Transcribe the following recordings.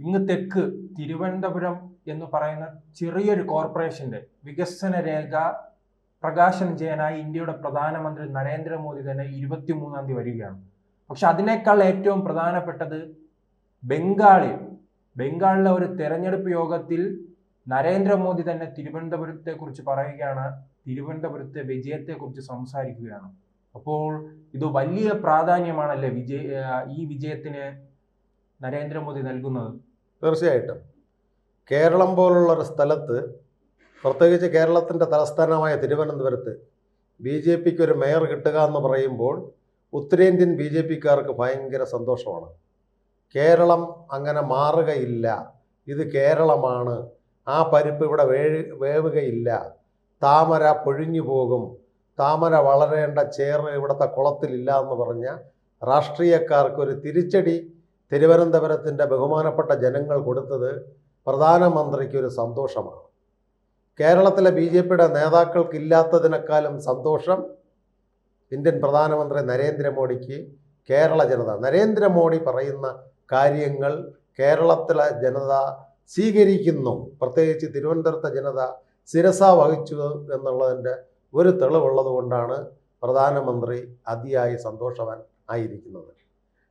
ഇങ്ങ് തെക്ക് തിരുവനന്തപുരം എന്ന് പറയുന്ന ചെറിയൊരു കോർപ്പറേഷന്റെ വികസന രേഖ പ്രകാശനം ചെയ്യാനായി ഇന്ത്യയുടെ പ്രധാനമന്ത്രി നരേന്ദ്രമോദി തന്നെ ഇരുപത്തിമൂന്നാം തീയതി വരികയാണ്. പക്ഷെ അതിനേക്കാൾ ഏറ്റവും പ്രധാനപ്പെട്ടത് ബംഗാളിൽ. ബംഗാളിലെ ഒരു തെരഞ്ഞെടുപ്പ് യോഗത്തിൽ നരേന്ദ്രമോദി തന്നെ തിരുവനന്തപുരത്തെ കുറിച്ച് പറയുകയാണ് തിരുവനന്തപുരത്തെ വിജയത്തെ കുറിച്ച് സംസാരിക്കുകയാണ്. അപ്പോൾ ഇത് വലിയ പ്രാധാന്യമാണല്ലേ വിജയ ഈ വിജയത്തിന് നരേന്ദ്രമോദി നൽകുന്നത്? തീർച്ചയായിട്ടും. കേരളം പോലുള്ള ഒരു സ്ഥലത്ത് പ്രത്യേകിച്ച് കേരളത്തിന്റെ തലസ്ഥാനമായ തിരുവനന്തപുരത്ത് ബി ജെ പിക്ക് ഒരു മേയർ കിട്ടുക എന്ന് പറയുമ്പോൾ ഉത്തരേന്ത്യൻ ബി ജെ പിക്കാർക്ക് ഭയങ്കര സന്തോഷമാണ്. കേരളം അങ്ങനെ മാറുകയില്ല. ഇത് കേരളമാണ്. ആ പരിപ്പ് ഇവിടെ വേവുകയില്ല. താമര പൊഴിഞ്ഞു പോകും. താമര വളരേണ്ട ചേറ് ഇവിടുത്തെ കുളത്തിലില്ല എന്ന് പറഞ്ഞ രാഷ്ട്രീയക്കാർക്ക് ഒരു തിരിച്ചടി തിരുവനന്തപുരത്തിന്റെ ബഹുമാനപ്പെട്ട ജനങ്ങൾ കൊടുത്തത് പ്രധാനമന്ത്രിക്ക് ഒരു സന്തോഷമാണ്. കേരളത്തിലെ ബി ജെ പിയുടെ നേതാക്കൾക്കില്ലാത്തതിനേക്കാളും സന്തോഷം ഇന്ത്യൻ പ്രധാനമന്ത്രി നരേന്ദ്രമോദിക്ക് കേരള ജനത. നരേന്ദ്രമോദി പറയുന്ന കാര്യങ്ങൾ കേരളത്തിലെ ജനത സ്വീകരിക്കുന്നു. പ്രത്യേകിച്ച് തിരുവനന്തപുരത്തെ ജനത ശിരസ വഹിച്ചു എന്നുള്ളതിന്റെ ഒരു തെളിവുള്ളത് കൊണ്ടാണ് പ്രധാനമന്ത്രി അതിയായി സന്തോഷവാൻ ആയിരിക്കുന്നത്.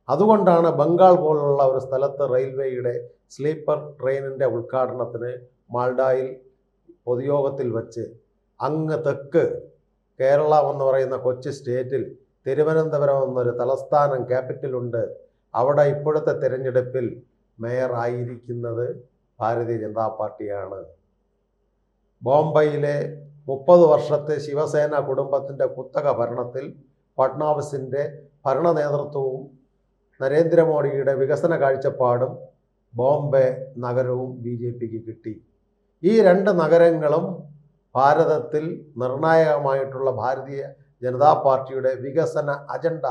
അതുകൊണ്ടാണ് ബംഗാൾ പോലുള്ള ഒരു സ്ഥലത്ത് റെയിൽവേയുടെ സ്ലീപ്പർ ട്രെയിനിന്റെ ഉദ്ഘാടനത്തിന് മാൾഡായിൽ പൊതുയോഗത്തിൽ വച്ച് അങ്ങ് തെക്ക് കേരളം എന്ന് പറയുന്ന കൊച്ചി സ്റ്റേറ്റിൽ തിരുവനന്തപുരം എന്നൊരു തലസ്ഥാനം ക്യാപിറ്റലുണ്ട് അവിടെ ഇപ്പോഴത്തെ തിരഞ്ഞെടുപ്പിൽ മേയർ ആയിരിക്കുന്നത് ഭാരതീയ ജനതാ പാർട്ടിയാണ്. ബോംബെയിലെ മുപ്പത് വർഷത്തെ ശിവസേന കുടുംബത്തിന്റെ കുത്തക ഭരണത്തിൽ ഫട്നാവിസിന്റെ ഭരണ നേതൃത്വവും നരേന്ദ്രമോദിയുടെ വികസന കാഴ്ചപ്പാടും ബോംബെ നഗരവും ബി ജെ പിക്ക് കിട്ടി. ഈ രണ്ട് നഗരങ്ങളും ഭാരതത്തിൽ നിർണായകമായിട്ടുള്ള ഭാരതീയ ജനതാ പാർട്ടിയുടെ വികസന അജണ്ട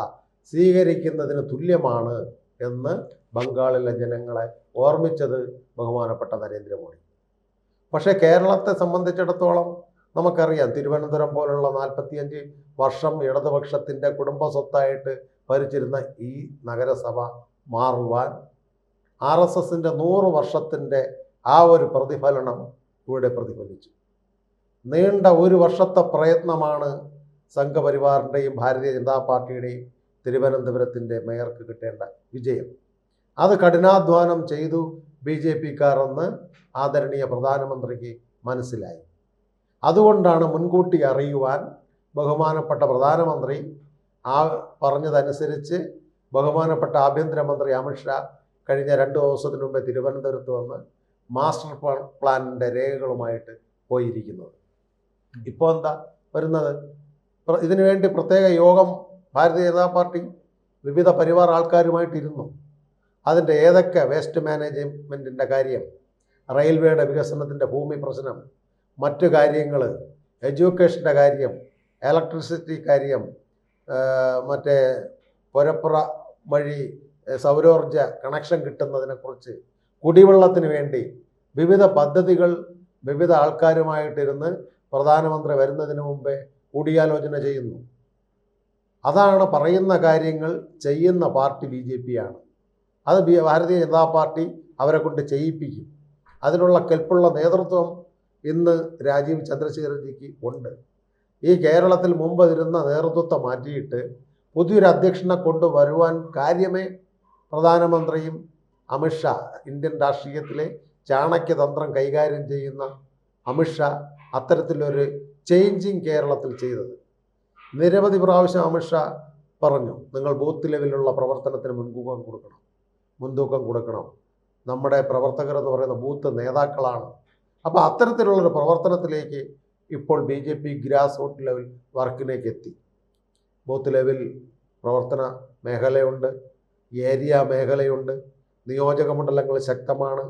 സ്വീകരിക്കുന്നതിന് തുല്യമാണ് എന്ന് ബംഗാളിലെ ജനങ്ങളെ ഓർമ്മിച്ചത് ബഹുമാനപ്പെട്ട നരേന്ദ്രമോദി. പക്ഷേ കേരളത്തെ സംബന്ധിച്ചിടത്തോളം നമുക്കറിയാം തിരുവനന്തപുരം പോലുള്ള നാൽപ്പത്തിയഞ്ച് വർഷം ഇടതുപക്ഷത്തിന്റെ കുടുംബ സ്വത്തായിട്ട് ഭരിച്ചിരുന്ന ഈ നഗരസഭ മാറുവാൻ ആർ എസ് എസിന്റെ നൂറ് വർഷത്തിന്റെ ആ ഒരു പ്രതിഫലനം ഇവിടെ പ്രതിഫലിച്ചു. നീണ്ട ഒരു വർഷത്തെ പ്രയത്നമാണ് സംഘപരിവാറിന്റെയും ഭാരതീയ ജനതാ പാർട്ടിയുടെയും തിരുവനന്തപുരത്തിന്റെ മേയർക്ക് കിട്ടേണ്ട വിജയം. അത് കഠിനാധ്വാനം ചെയ്തു ബി ജെ പിക്കാരെന്ന് ആദരണീയ പ്രധാനമന്ത്രിക്ക് മനസ്സിലായി. അതുകൊണ്ടാണ് മുൻകൂട്ടി അറിയുവാൻ ബഹുമാനപ്പെട്ട പ്രധാനമന്ത്രി ആ പറഞ്ഞതനുസരിച്ച് ബഹുമാനപ്പെട്ട ആഭ്യന്തരമന്ത്രി അമിത്ഷാ കഴിഞ്ഞ രണ്ട് ദിവസത്തിന് മുമ്പേ തിരുവനന്തപുരത്ത് വന്ന് മാസ്റ്റർ പ്ലാനിന്റെ രേഖകളുമായിട്ട് പോയിരിക്കുന്നത്. ഇപ്പോൾ എന്താ വരുന്നത്? ഇതിനു വേണ്ടി പ്രത്യേക യോഗം ഭാരതീയ ജനതാ പാർട്ടി വിവിധ പരിവാർ ആൾക്കാരുമായിട്ടിരുന്നു. അതിന്റെ ഏതൊക്കെ വേസ്റ്റ് മാനേജ്മെന്റിന്റെ കാര്യം റെയിൽവേയുടെ വികസനത്തിന്റെ ഭൂമി പ്രശ്നം മറ്റു കാര്യങ്ങൾ എഡ്യൂക്കേഷന്റെ കാര്യം ഇലക്ട്രിസിറ്റി കാര്യം മറ്റേ പുരപ്പുറ വഴി സൗരോർജ കണക്ഷൻ കിട്ടുന്നതിനെക്കുറിച്ച് കുടിവെള്ളത്തിന് വേണ്ടി വിവിധ പദ്ധതികൾ വിവിധ ആൾക്കാരുമായിട്ടിരുന്ന് പ്രധാനമന്ത്രി വരുന്നതിന് മുമ്പേ കൂടിയാലോചന ചെയ്യുന്നു. അതാണ് പറയുന്ന കാര്യങ്ങൾ ചെയ്യുന്ന പാർട്ടി ബി ജെ പി ആണ് അത് ഭാരതീയ ജനതാ പാർട്ടി അവരെ കൊണ്ട് ചെയ്യിപ്പിക്കും. അതിനുള്ള കെൽപ്പുള്ള നേതൃത്വം ഇന്ന് രാജീവ് ചന്ദ്രശേഖരജിക്ക് ഉണ്ട്. ഈ കേരളത്തിൽ മുമ്പ് ഇരുന്ന നേതൃത്വത്തെ മാറ്റിയിട്ട് പുതിയൊരു അധ്യക്ഷനെ കൊണ്ടുവരുവാൻ കാര്യമേ പ്രധാനമന്ത്രിയും അമിത്ഷാ ഇന്ത്യൻ രാഷ്ട്രീയത്തിലെ ചാണക്യതന്ത്രം കൈകാര്യം ചെയ്യുന്ന അമിത്ഷാ അത്തരത്തിലൊരു ചേഞ്ചിങ് കേരളത്തിൽ ചെയ്തത്. നിരവധി പ്രാവശ്യം അമിത്ഷാ പറഞ്ഞു നിങ്ങൾ ബൂത്ത് ലെവലിലുള്ള പ്രവർത്തനത്തിന് മുൻതൂക്കം കൊടുക്കണം. മുൻതൂക്കം കൊടുക്കണം. നമ്മുടെ പ്രവർത്തകർ എന്ന് പറയുന്ന ബൂത്ത് നേതാക്കളാണ് അപ്പോൾ അത്തരത്തിലുള്ളൊരു പ്രവർത്തനത്തിലേക്ക് ഇപ്പോൾ B J P grass root level വർക്കിലേക്ക് എത്തി ബൂത്ത് ലെവൽ പ്രവർത്തന മേഖലയുണ്ട് ഏരിയ മേഖലയുണ്ട് നിയോജക മണ്ഡലങ്ങൾ ശക്തമാണ്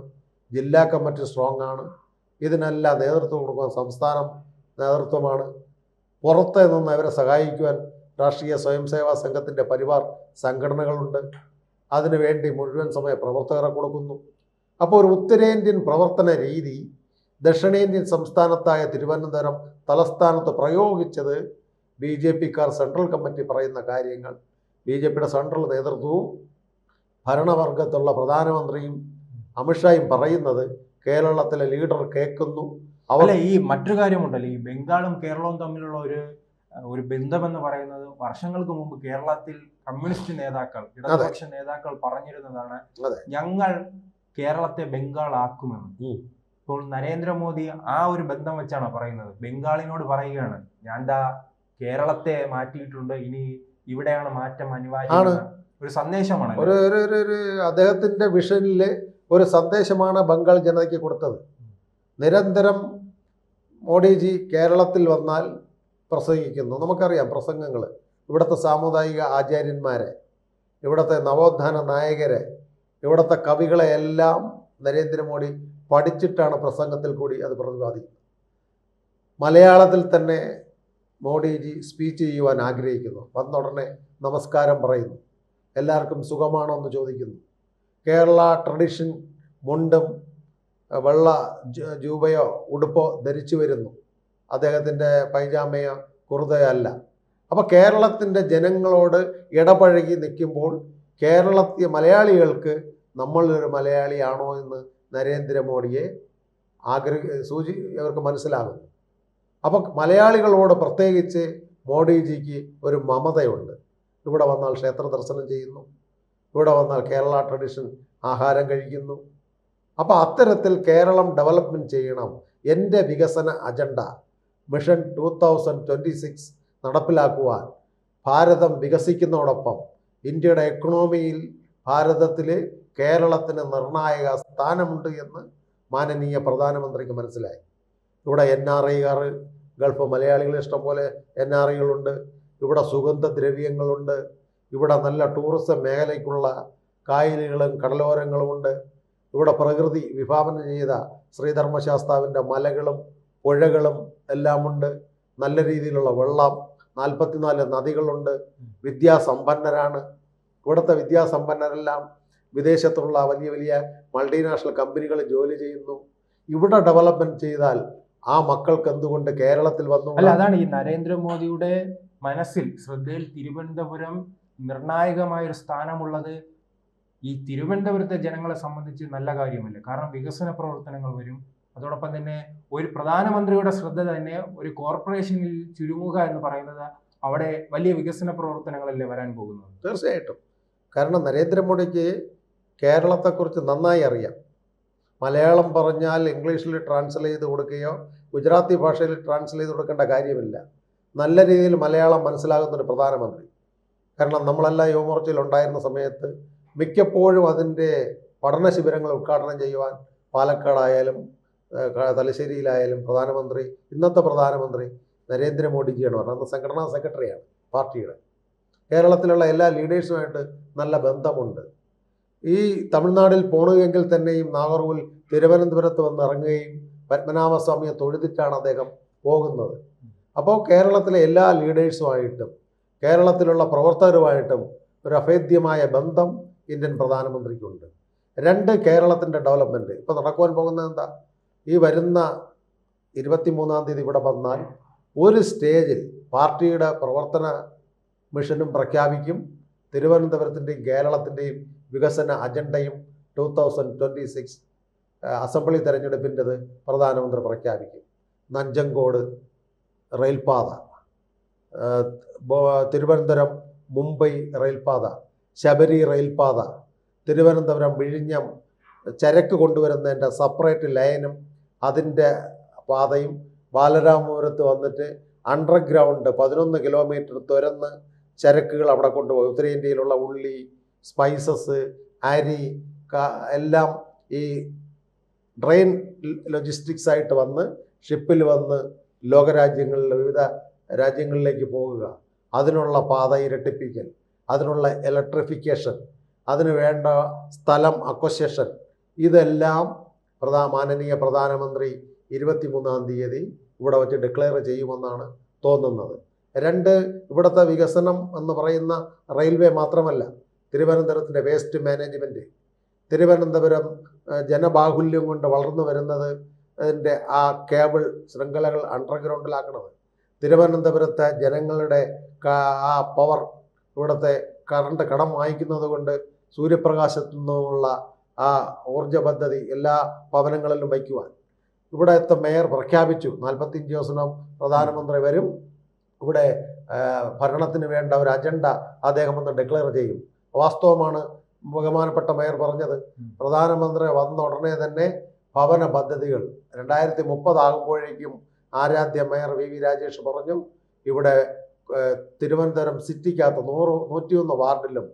ജില്ലാ കമ്മിറ്റി സ്ട്രോങ് ആണ് ഇതിനെല്ലാം നേതൃത്വം കൊടുക്കുന്ന സംസ്ഥാനം നേതൃത്വമാണ്. പുറത്ത് നിന്ന് അവരെ സഹായിക്കുവാൻ രാഷ്ട്രീയ സ്വയം സേവാ സംഘത്തിന്റെ പരിവാർ സംഘടനകളുണ്ട്. അതിനുവേണ്ടി മുഴുവൻ സമയ പ്രവർത്തകരെ കൊടുക്കുന്നു. അപ്പോൾ ഒരു ഉത്തരേന്ത്യൻ പ്രവർത്തന രീതി ദക്ഷിണേന്ത്യൻ സംസ്ഥാനത്തായ തിരുവനന്തപുരം തലസ്ഥാനത്ത് പ്രയോഗിച്ചത് ബി ജെ പിക്കാർ സെൻട്രൽ കമ്മിറ്റി പറയുന്ന കാര്യങ്ങൾ. ബി ജെ പിയുടെ സെൻട്രൽ നേതൃത്വവും ഭരണവർഗത്തുള്ള പ്രധാനമന്ത്രിയും അമിത്ഷായും പറയുന്നത് കേരളത്തിലെ ലീഡർ കേൾക്കുന്നു. അവരെ ഈ മറ്റൊരു കാര്യമുണ്ടല്ലോ. ഈ ബംഗാളും കേരളവും തമ്മിലുള്ള ഒരു ഒരു ബന്ധമെന്ന് പറയുന്നത് വർഷങ്ങൾക്ക് മുമ്പ് കേരളത്തിൽ കമ്മ്യൂണിസ്റ്റ് നേതാക്കൾ ഇടതുപക്ഷ നേതാക്കൾ പറഞ്ഞിരുന്നതാണ് ഞങ്ങൾ കേരളത്തെ ബംഗാൾ ആക്കുമെന്ന്. ഇപ്പോൾ നരേന്ദ്രമോദി ആ ഒരു ബന്ധം വെച്ചാണ് പറയുന്നത്? ബംഗാളിനോട് പറയുകയാണ് ഞാൻ ദാ കേരളത്തെ മാറ്റിയിട്ടുണ്ട് ഇനി ഇവിടെയാണ് മാറ്റം അനിവാര്യമാണ് ഒരു സന്ദേശമാണ് ഒരു ഒരു ഒരു ഒരു അദ്ദേഹത്തിന്റെ വിഷനിലെ ഒരു സന്ദേശമാണ് ബംഗാൾ ജനതയ്ക്ക് കൊടുത്തത്. നിരന്തരം മോഡിജി കേരളത്തിൽ വന്നാൽ പ്രസംഗിക്കുന്നു. നമുക്കറിയാം പ്രസംഗങ്ങൾ. ഇവിടുത്തെ സാമുദായിക ആചാര്യന്മാരെ ഇവിടുത്തെ നവോത്ഥാന നായകരെ ഇവിടുത്തെ കവികളെ എല്ലാം നരേന്ദ്രമോദി പഠിച്ചിട്ടാണ് പ്രസംഗത്തിൽ കൂടി അത് പ്രതിപാദിക്കുന്നത്. മലയാളത്തിൽ തന്നെ മോഡിജി സ്പീച്ച് ചെയ്യുവാൻ ആഗ്രഹിക്കുന്നു. വന്നുടനെ നമസ്കാരം പറയുന്നു. എല്ലാവർക്കും സുഖമാണോ എന്ന് ചോദിക്കുന്നു. കേരള ട്രഡീഷൻ മുണ്ടും വെള്ള ജൂബയോ ഉടുപ്പോ ധരിച്ചു വരുന്നു. അദ്ദേഹത്തിന്റെ പൈജാമയോ കുറുതയോ അല്ല അപ്പോൾ കേരളത്തിന്റെ ജനങ്ങളോട് ഇടപഴകി നിൽക്കുമ്പോൾ കേരളത്തിലെ മലയാളികൾക്ക് നമ്മളൊരു മലയാളിയാണോ എന്ന് നരേന്ദ്രമോദിയെ ആഗ്രഹ സൂചി അവർക്ക് മനസ്സിലാകുന്നു. അപ്പോൾ മലയാളികളോട് പ്രത്യേകിച്ച് മോഡിജിക്ക് ഒരു മമതയുണ്ട്. ഇവിടെ വന്നാൽ ക്ഷേത്ര ദർശനം ചെയ്യുന്നു. ഇവിടെ വന്നാൽ കേരള ട്രഡീഷൻ ആഹാരം കഴിക്കുന്നു. അപ്പോൾ അത്തരത്തിൽ കേരളം ഡെവലപ്മെന്റ് ചെയ്യണം. എന്റെ വികസന agenda mission two thousand twenty six നടപ്പിലാക്കുവാൻ ഭാരതം വികസിക്കുന്നതോടൊപ്പം ഇന്ത്യയുടെ എക്കണോമിയിൽ ഭാരതത്തിൽ കേരളത്തിന് നിർണായക സ്ഥാനമുണ്ട് എന്ന് മാനനീയ പ്രധാനമന്ത്രിക്ക് മനസ്സിലായി. ഇവിടെ എൻ ആർ ഐകാർ ഗൾഫ് മലയാളികൾ ഇഷ്ടംപോലെ എൻ ആർ ഐകളുണ്ട്. ഇവിടെ സുഗന്ധദ്രവ്യങ്ങളുണ്ട്. ഇവിടെ നല്ല ടൂറിസം മേഖലയ്ക്കുള്ള കായലുകളും കടലോരങ്ങളുമുണ്ട്. ഇവിടെ പ്രകൃതി വിഭാവനം ചെയ്ത ശ്രീധർമ്മശാസ്താവിന്റെ മലകളും പുഴകളും എല്ലാമുണ്ട്. നല്ല രീതിയിലുള്ള വെള്ളം നാൽപ്പത്തിനാല് നദികളുണ്ട്. വിദ്യാസമ്പന്നരാണ്. ഇവിടുത്തെ വിദ്യാസമ്പന്നരെല്ലാം വിദേശത്തുള്ള വലിയ വലിയ മൾട്ടിനാഷണൽ കമ്പനികൾ ജോലി ചെയ്യുന്നു. ഇവിടെ ഡെവലപ്മെന്റ് ചെയ്താൽ ആ മക്കൾക്ക് എന്തുകൊണ്ട് കേരളത്തിൽ വന്നു അല്ല അതാണ് ഈ നരേന്ദ്രമോദിയുടെ മനസ്സിൽ ശ്രദ്ധയിൽ തിരുവനന്തപുരം നിർണായകമായ ഒരു സ്ഥാനമുള്ളത്. ഈ തിരുവനന്തപുരത്തെ ജനങ്ങളെ സംബന്ധിച്ച് നല്ല കാര്യമല്ല? കാരണം വികസന പ്രവർത്തനങ്ങൾ വരും. അതോടൊപ്പം തന്നെ ഒരു പ്രധാനമന്ത്രിയുടെ ശ്രദ്ധ തന്നെ ഒരു കോർപ്പറേഷനിൽ ചുരുങ്ങുക എന്ന് പറയുന്നത് അവിടെ വലിയ വികസന പ്രവർത്തനങ്ങളല്ലേ വരാൻ പോകുന്നത്? തീർച്ചയായിട്ടും. കാരണം നരേന്ദ്രമോദിക്ക് കേരളത്തെക്കുറിച്ച് നന്നായി അറിയാം. മലയാളം പറഞ്ഞാൽ ഇംഗ്ലീഷിൽ ട്രാൻസ്ലേറ്റ് ചെയ്ത് കൊടുക്കുകയോ ഗുജറാത്തി ഭാഷയിൽ ട്രാൻസ്ലേറ്റ് ചെയ്ത് കൊടുക്കേണ്ട കാര്യമില്ല. നല്ല രീതിയിൽ മലയാളം മനസ്സിലാകുന്ന ഒരു പ്രധാനമന്ത്രി. കാരണം നമ്മളെല്ലാം യുവമോർച്ചയിൽ ഉണ്ടായിരുന്ന സമയത്ത് മിക്കപ്പോഴും അതിന്റെ പഠന ശിബിരങ്ങൾ ഉദ്ഘാടനം ചെയ്യുവാൻ പാലക്കാടായാലും തലശ്ശേരിയിലായാലും പ്രധാനമന്ത്രി ഇന്നത്തെ പ്രധാനമന്ത്രി നരേന്ദ്രമോദിജിയാണ് പറഞ്ഞത്. അന്ന് സംഘടനാ സെക്രട്ടറിയാണ് പാർട്ടിയുടെ. കേരളത്തിലുള്ള എല്ലാ ലീഡേഴ്സുമായിട്ട് നല്ല ബന്ധമുണ്ട്. ഈ തമിഴ്നാട്ടിൽ പോണുകെങ്കിൽ തന്നെയും നാഗർകോവിൽ തിരുവനന്തപുരത്ത് വന്ന് ഇറങ്ങുകയും പത്മനാഭസ്വാമിയെ തൊഴുതിട്ടാണ് അദ്ദേഹം പോകുന്നത്. അപ്പോൾ കേരളത്തിലെ എല്ലാ ലീഡേഴ്സുമായിട്ടും കേരളത്തിലുള്ള പ്രവർത്തകരുമായിട്ടും ഒരു അഭേദ്യമായ ബന്ധം ഇന്ത്യൻ പ്രധാനമന്ത്രിക്കുണ്ട്. രണ്ട് കേരളത്തിന്റെ ഡെവലപ്മെന്റ് ഇപ്പോൾ നടക്കുവാൻ പോകുന്നത് എന്താ? ഈ വരുന്ന ഇരുപത്തിമൂന്നാം തീയതി ഇവിടെ വന്നാൽ ഒരു സ്റ്റേജിൽ പാർട്ടിയുടെ പ്രവർത്തന മിഷനും പ്രഖ്യാപിക്കും തിരുവനന്തപുരത്തിന്റെയും കേരളത്തിന്റെയും വികസന അജണ്ടയും two thousand twenty six assembly തെരഞ്ഞെടുപ്പിന്റെത് പ്രധാനമന്ത്രി പ്രഖ്യാപിക്കും. നഞ്ചങ്കോട് റെയിൽപാത. തിരുവനന്തപുരം മുംബൈ റെയിൽപാത. ശബരി റെയിൽപാത. തിരുവനന്തപുരം വിഴിഞ്ഞം ചരക്ക് കൊണ്ടുവരുന്നതിന്റെ സെപ്പറേറ്റ് ലൈനും അതിന്റെ പാതയും ബാലരാമപുരത്ത് വന്നിട്ട് അണ്ടർഗ്രൗണ്ട് പതിനൊന്ന് കിലോമീറ്റർ തുരന്ന് ചരക്കുകൾ അവിടെ കൊണ്ടുപോയി ഉത്തരേന്ത്യയിലുള്ള ഉള്ളി സ്പൈസസ് അരി എല്ലാം ഈ ഡ്രെയിൻ ലോജിസ്റ്റിക്സ് ആയിട്ട് വന്ന് ഷിപ്പിൽ വന്ന് ലോകരാജ്യങ്ങളിൽ വിവിധ രാജ്യങ്ങളിലേക്ക് പോകുക. അതിനുള്ള പാത ഇരട്ടിപ്പിക്കൽ അതിനുള്ള ഇലക്ട്രിഫിക്കേഷൻ അതിന് വേണ്ട സ്ഥലം അക്വസേഷൻ ഇതെല്ലാം പ്രധാ മാനനീയ പ്രധാനമന്ത്രി ഇരുപത്തിമൂന്നാം തീയതി ഇവിടെ വെച്ച് ഡിക്ലെയർ ചെയ്യുമെന്നാണ് തോന്നുന്നത്. രണ്ട് ഇവിടുത്തെ വികസനം എന്ന് പറയുന്ന റെയിൽവേ മാത്രമല്ല തിരുവനന്തപുരത്തിന്റെ വേസ്റ്റ് മാനേജ്മെന്റ് തിരുവനന്തപുരം ജനബാഹുല്യം കൊണ്ട് വളർന്നു വരുന്നത് അതിന്റെ ആ കേബിൾ ശൃംഖലകൾ അണ്ടർഗ്രൗണ്ടിലാക്കണത് തിരുവനന്തപുരത്തെ ജനങ്ങളുടെ ആ പവർ ഇവിടുത്തെ കറണ്ട് കടം വാങ്ങിക്കുന്നത് കൊണ്ട് സൂര്യപ്രകാശത്തു നിന്നുള്ള ആ ഊർജ പദ്ധതി എല്ലാ ഭവനങ്ങളിലും വയ്ക്കുവാൻ. ഇവിടുത്തെ മേയർ പ്രഖ്യാപിച്ചു നാൽപ്പത്തിയഞ്ച് ദിവസം പ്രധാനമന്ത്രി വരും. ഇവിടെ ഭരണത്തിന് വേണ്ട ഒരു അജണ്ട അദ്ദേഹം ഒന്ന് ഡിക്ലെയർ ചെയ്യും. വാസ്തവമാണ് ബഹുമാനപ്പെട്ട മേയർ പറഞ്ഞത്. പ്രധാനമന്ത്രി വന്ന ഉടനെ തന്നെ ഭവന പദ്ധതികൾ രണ്ടായിരത്തി മുപ്പതാകുമ്പോഴേക്കും ആരാധ്യ മേയർ വി വി രാജേഷ് പറഞ്ഞു ഇവിടെ തിരുവനന്തപുരം സിറ്റിക്കകത്ത് നൂറ് നൂറ്റിയൊന്ന് വാർഡിലും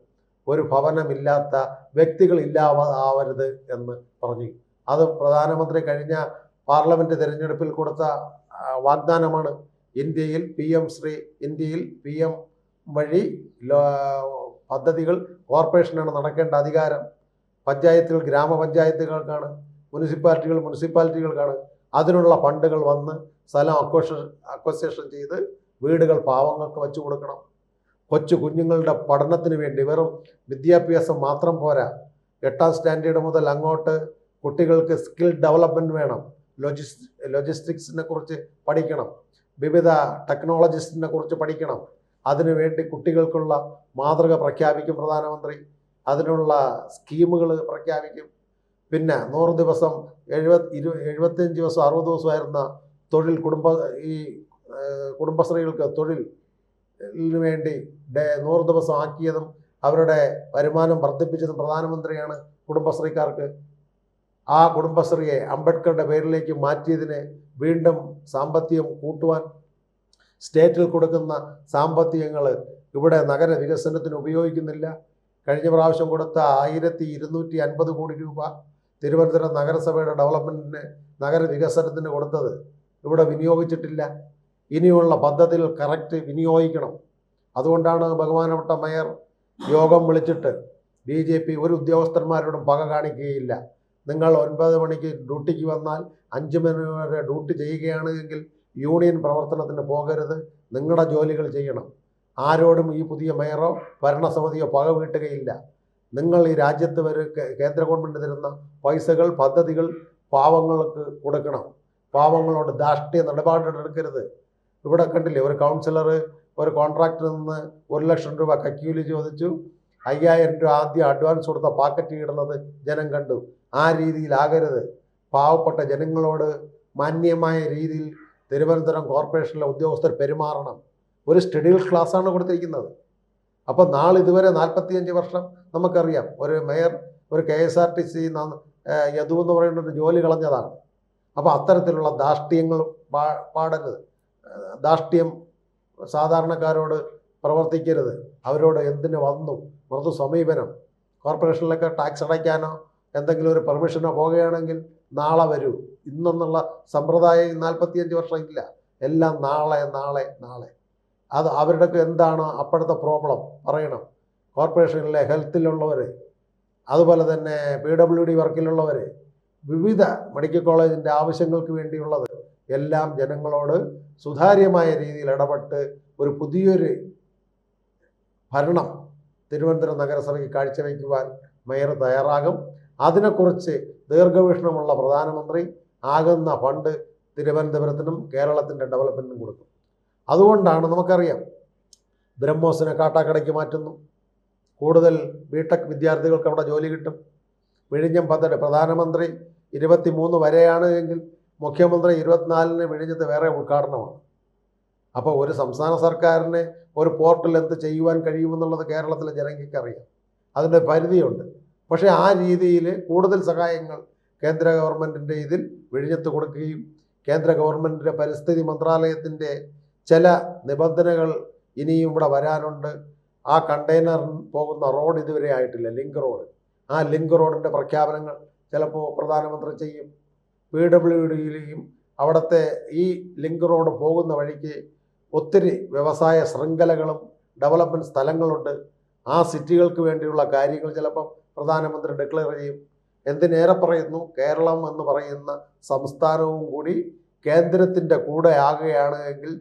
ഒരു ഭവനമില്ലാത്ത വ്യക്തികൾ ഇല്ലാതാവരുത് എന്ന് പറഞ്ഞു. അത് പ്രധാനമന്ത്രി കഴിഞ്ഞ പാർലമെന്റ് തിരഞ്ഞെടുപ്പിൽ കൊടുത്ത വാഗ്ദാനമാണ്. ഇന്ത്യയിൽ പി എം ശ്രീ ഇന്ത്യയിൽ പി എം വഴി പദ്ധതികൾ കോർപ്പറേഷനാണ് നടക്കേണ്ട അധികാരം. പഞ്ചായത്തുകൾ ഗ്രാമപഞ്ചായത്തുകൾക്കാണ് മുനിസിപ്പാലിറ്റികൾ മുനിസിപ്പാലിറ്റികൾക്കാണ്. അതിനുള്ള ഫണ്ടുകൾ വന്ന് സ്ഥലം അക്വഷ അക്വസേഷൻ ചെയ്ത് വീടുകൾ പാവങ്ങൾക്ക് വെച്ചു കൊടുക്കണം. കൊച്ചു കുഞ്ഞുങ്ങളുടെ പഠനത്തിന് വേണ്ടി വെറും വിദ്യാഭ്യാസം മാത്രം പോരാ. എട്ടാം സ്റ്റാൻഡേർഡ് മുതൽ അങ്ങോട്ട് കുട്ടികൾക്ക് സ്കിൽ ഡെവലപ്മെന്റ് വേണം. ലോജിസ് ലോജിസ്റ്റിക്സിനെ കുറിച്ച് പഠിക്കണം. വിവിധ ടെക്നോളജിസ്റ്റിനെ കുറിച്ച് പഠിക്കണം. അതിനുവേണ്ടി കുട്ടികൾക്കുള്ള മാതൃക പ്രഖ്യാപിക്കും പ്രധാനമന്ത്രി. അതിനുള്ള സ്കീമുകൾ പ്രഖ്യാപിക്കും. പിന്നെ നൂറ് ദിവസം എഴുപത് ഇരു എഴുപത്തിയഞ്ച് ദിവസം അറുപത് ദിവസമായിരുന്ന തൊഴിൽ കുടുംബ ഈ കുടുംബശ്രീകൾക്ക് തൊഴിലിന് വേണ്ടി നൂറ് ദിവസം ആക്കിയതും അവരുടെ വരുമാനം വർദ്ധിപ്പിച്ചതും പ്രധാനമന്ത്രിയാണ് കുടുംബശ്രീക്കാർക്ക്. ആ കുടുംബശ്രീയെ അംബേദ്കറുടെ പേരിലേക്ക് മാറ്റിയതിനെ വീണ്ടും സാമ്പത്തികം കൂട്ടുവാൻ സ്റ്റേറ്റിൽ കൊടുക്കുന്ന സാമ്പത്തികങ്ങൾ ഇവിടെ നഗര വികസനത്തിന് ഉപയോഗിക്കുന്നില്ല. കഴിഞ്ഞ പ്രാവശ്യം കൊടുത്ത ആയിരത്തി ഇരുന്നൂറ്റി അൻപത് കോടി രൂപ തിരുവനന്തപുരം നഗരസഭയുടെ ഡെവലപ്മെന്റിന് നഗര വികസനത്തിന് കൊടുത്തത് ഇവിടെ വിനിയോഗിച്ചിട്ടില്ല. ഇനിയുള്ള പദ്ധതികൾ കറക്റ്റ് വിനിയോഗിക്കണം. അതുകൊണ്ടാണ് ബഹുമാനപ്പെട്ട മേയർ യോഗം വിളിച്ചിട്ട് ബി ജെ പി ഒരു ഉദ്യോഗസ്ഥന്മാരോടും പക കാണിക്കുകയില്ല. നിങ്ങൾ ഒൻപത് മണിക്ക് ഡ്യൂട്ടിക്ക് വന്നാൽ അഞ്ച് മണി വരെ ഡ്യൂട്ടി ചെയ്യുകയാണ് എങ്കിൽ യൂണിയൻ പ്രവർത്തനത്തിന് പോകരുത്. നിങ്ങളുടെ ജോലികൾ ചെയ്യണം. ആരോടും ഈ പുതിയ മേയറോ ഭരണസമിതിയോ പക വീട്ടുകയില്ല. നിങ്ങൾ ഈ രാജ്യത്ത് വരെ കേന്ദ്ര ഗവൺമെന്റ് തരുന്ന പൈസകൾ പദ്ധതികൾ പാവങ്ങൾക്ക് കൊടുക്കണം. പാവങ്ങളോട് ധാർഷ്ട്യ നിലപാടെടുക്കരുത്. ഇവിടെ കണ്ടില്ലേ ഒരു കൗൺസിലർ ഒരു കോൺട്രാക്ടറിൽ നിന്ന് ഒരു ലക്ഷം രൂപ കക്കൂലി ചോദിച്ചു. അയ്യായിരം രൂപ ആദ്യം അഡ്വാൻസ് കൊടുത്ത പാക്കറ്റ് ഇടുന്നത് ജനം കണ്ടു. ആ രീതിയിലാകരുത്. പാവപ്പെട്ട ജനങ്ങളോട് മാന്യമായ രീതിയിൽ തിരുവനന്തപുരം കോർപ്പറേഷനിലെ ഉദ്യോഗസ്ഥർ പെരുമാറണം. ഒരു ഷെഡ്യൂൾ ക്ലാസ്സാണ് കൊടുത്തിരിക്കുന്നത്. അപ്പോൾ നാളെ ഇതുവരെ നാൽപ്പത്തിയഞ്ച് വർഷം നമുക്കറിയാം. ഒരു മേയർ ഒരു K S R T C Yadu എന്ന് പറയുന്ന ഒരു ജോലി കളഞ്ഞതാണ്. അപ്പോൾ അത്തരത്തിലുള്ള ധാർഷ്ട്യങ്ങൾ പാ- പാടരുത്. ഏഹ് സാധാരണക്കാരോട് പ്രവർത്തിക്കരുത്. അവരോട് എന്തിനു വന്നു? മൃദു സമീപനം കോർപ്പറേഷനിലൊക്കെ ടാക്സ് അടയ്ക്കാനോ എന്തെങ്കിലും ഒരു പെർമിഷനോ പോകുകയാണെങ്കിൽ നാളെ വരൂ. ഇന്നെന്നുള്ള സമ്പ്രദായം നാൽപ്പത്തിയഞ്ച് വർഷം ഇല്ല എല്ലാം നാളെ നാളെ നാളെ. അത് അവരുടെ എന്താണ് അപ്പോഴത്തെ പ്രോബ്ലം പറയണം. കോർപ്പറേഷനിലെ ഹെൽത്തിലുള്ളവർ അതുപോലെ തന്നെ പി ഡബ്ല്യു ഡി വർക്കിലുള്ളവർ വിവിധ മെഡിക്കൽ കോളേജിന്റെ ആവശ്യങ്ങൾക്ക് വേണ്ടിയുള്ളത് എല്ലാം ജനങ്ങളോട് സുതാര്യമായ രീതിയിൽ ഇടപെട്ട് ഒരു പുതിയൊരു ഭരണം തിരുവനന്തപുരം നഗരസഭയ്ക്ക് കാഴ്ചവെക്കുവാൻ മേയർ തയ്യാറാകും. അതിനെക്കുറിച്ച് ദീർഘവീക്ഷണമുള്ള പ്രധാനമന്ത്രി ആകുന്ന ഫണ്ട് തിരുവനന്തപുരത്തിനും കേരളത്തിന്റെ ഡെവലപ്മെന്റിനും കൊടുക്കും. അതുകൊണ്ടാണ് നമുക്കറിയാം ബ്രഹ്മോസിനെ കാട്ടാക്കടയ്ക്ക് മാറ്റുന്നു. കൂടുതൽ ബിടെക് വിദ്യാർത്ഥികൾക്ക് അവിടെ ജോലി കിട്ടും. വിഴിഞ്ഞം പദ്ധതി പ്രധാനമന്ത്രി ഇരുപത്തി മൂന്ന് വരെയാണ് എങ്കിൽ മുഖ്യമന്ത്രി ഇരുപത്തിനാലിന് വിഴിഞ്ഞത്ത് വേറെ ഉദ്ഘാടനമാണ്. അപ്പോൾ ഒരു സംസ്ഥാന സർക്കാരിന് ഒരു പോർട്ടൽ എന്ത് ചെയ്യുവാൻ കഴിയുമെന്നുള്ളത് കേരളത്തിലെ ജനങ്ങൾക്ക് അറിയാം അതിന്റെ പരിധിയുണ്ട്. പക്ഷേ ആ രീതിയിൽ കൂടുതൽ സഹായങ്ങൾ കേന്ദ്ര ഗവൺമെന്റിന്റെ ഇതിൽ വിഴിഞ്ഞത്ത് കൊടുക്കുകയും കേന്ദ്ര ഗവൺമെന്റിന്റെ പരിസ്ഥിതി മന്ത്രാലയത്തിന്റെ ചില നിബന്ധനകൾ ഇനിയും ഇവിടെ വരാനുണ്ട്. ആ കണ്ടെയ്നർ പോകുന്ന റോഡ് ഇതുവരെ ആയിട്ടില്ല ലിങ്ക് റോഡ്. ആ ലിങ്ക് റോഡിന്റെ പ്രഖ്യാപനങ്ങൾ ചിലപ്പോൾ പ്രധാനമന്ത്രി ചെയ്യും. പി ഡബ്ല്യു ഡിയിലെയും അവിടുത്തെ ഈ ലിങ്ക് റോഡ് പോകുന്ന വഴിക്ക് ഒത്തിരി വ്യവസായ ശൃംഖലകളും ഡെവലപ്മെന്റ് സ്ഥലങ്ങളുണ്ട്. ആ സിറ്റികൾക്ക് വേണ്ടിയുള്ള കാര്യങ്ങൾ ചിലപ്പം പ്രധാനമന്ത്രി ഡിക്ലെയർ ചെയ്യും. എന്തിനേറെ പറയുന്നു? കേരളം എന്ന് പറയുന്ന സംസ്ഥാനവും കൂടി കേന്ദ്രത്തിന്റെ കൂടെ ആകുകയാണ് എങ്കിൽ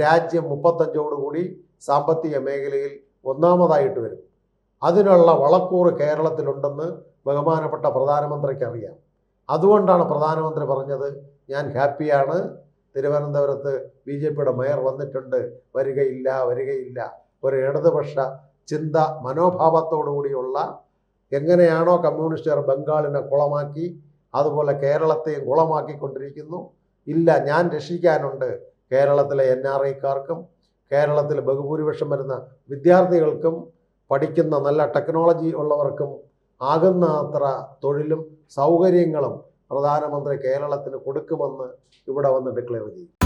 രാജ്യം മുപ്പത്തഞ്ചോടുകൂടി സാമ്പത്തിക മേഖലയിൽ ഒന്നാമതായിട്ട് വരും. അതിനുള്ള വളക്കൂറ് കേരളത്തിലുണ്ടെന്ന് ബഹുമാനപ്പെട്ട പ്രധാനമന്ത്രിക്ക് അറിയാം. അതുകൊണ്ടാണ് പ്രധാനമന്ത്രി പറഞ്ഞത് ഞാൻ ഹാപ്പിയാണ്. തിരുവനന്തപുരത്ത് ബി ജെ പിയുടെ മേയർ വന്നിട്ടുണ്ട്. വരികയില്ല വരികയില്ല. ഒരു ഇടതുപക്ഷ ചിന്ത മനോഭാവത്തോടുകൂടിയുള്ള എങ്ങനെയാണോ കമ്മ്യൂണിസ്റ്റുകാർ ബംഗാളിനെ കുളമാക്കി അതുപോലെ കേരളത്തെയും കുളമാക്കിക്കൊണ്ടിരിക്കുന്നു. ഇല്ല ഞാൻ രക്ഷിക്കാനുണ്ട് കേരളത്തിലെ എൻ ആർ ഐക്കാർക്കും കേരളത്തിൽ ബഹുഭൂരിപക്ഷം വരുന്ന വിദ്യാർത്ഥികൾക്കും പഠിക്കുന്ന നല്ല ടെക്നോളജി ഉള്ളവർക്കും ആകുന്ന അത്ര തൊഴിലും സൗകര്യങ്ങളും പ്രധാനമന്ത്രി കേരളത്തിന് കൊടുക്കുമെന്ന് ഇവിടെ വന്ന് ഡിക്ലെയർ ചെയ്യും.